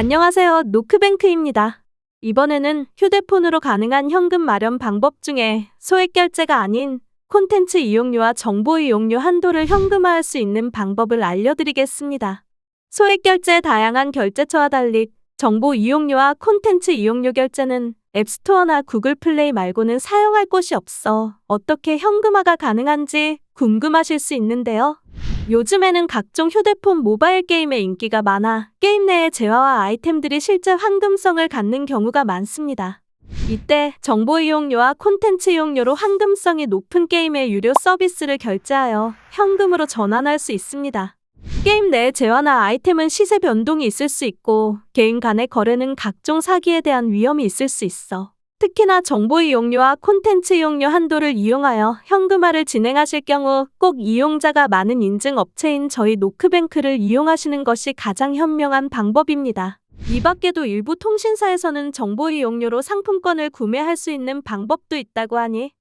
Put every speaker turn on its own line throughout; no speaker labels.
안녕하세요. 노크뱅크입니다. 이번에는 휴대폰으로 가능한 현금 마련 방법 중에 소액 결제가 아닌 콘텐츠 이용료와 정보 이용료 한도를 현금화할 수 있는 방법을 알려드리겠습니다. 소액 결제의 다양한 결제처와 달리 정보 이용료와 콘텐츠 이용료 결제는 앱스토어나 구글 플레이 말고는 사용할 곳이 없어 어떻게 현금화가 가능한지 궁금하실 수 있는데요. 요즘에는 각종 휴대폰 모바일 게임의 인기가 많아 게임 내의 재화와 아이템들이 실제 황금성을 갖는 경우가 많습니다. 이때 정보 이용료와 콘텐츠 이용료로 황금성이 높은 게임의 유료 서비스를 결제하여 현금으로 전환할 수 있습니다. 게임 내 재화나 아이템은 시세 변동이 있을 수 있고 개인 간의 거래는 각종 사기에 대한 위험이 있을 수 있어. 특히나 정보 이용료와 콘텐츠 이용료 한도를 이용하여 현금화를 진행하실 경우 꼭 이용자가 많은 인증 업체인 저희 노크뱅크를 이용하시는 것이 가장 현명한 방법입니다. 이 밖에도 일부 통신사에서는 정보 이용료로 상품권을 구매할 수 있는 방법도 있다고 하니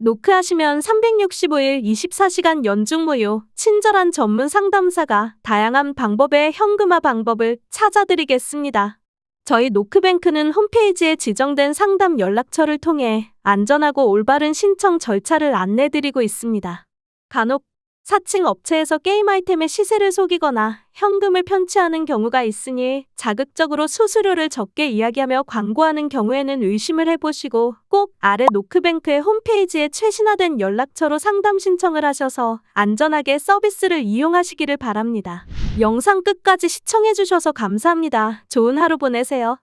노크하시면 365일 24시간 연중 무료 친절한 전문 상담사가 다양한 방법의 현금화 방법을 찾아드리겠습니다. 저희 노크뱅크는 홈페이지에 지정된 상담 연락처를 통해 안전하고 올바른 신청 절차를 안내드리고 있습니다. 간혹 사칭 업체에서 게임 아이템의 시세를 속이거나 현금을 편취하는 경우가 있으니 자극적으로 수수료를 적게 이야기하며 광고하는 경우에는 의심을 해보시고 꼭 아래 노크뱅크의 홈페이지에 최신화된 연락처로 상담 신청을 하셔서 안전하게 서비스를 이용하시기를 바랍니다. 영상 끝까지 시청해주셔서 감사합니다. 좋은 하루 보내세요.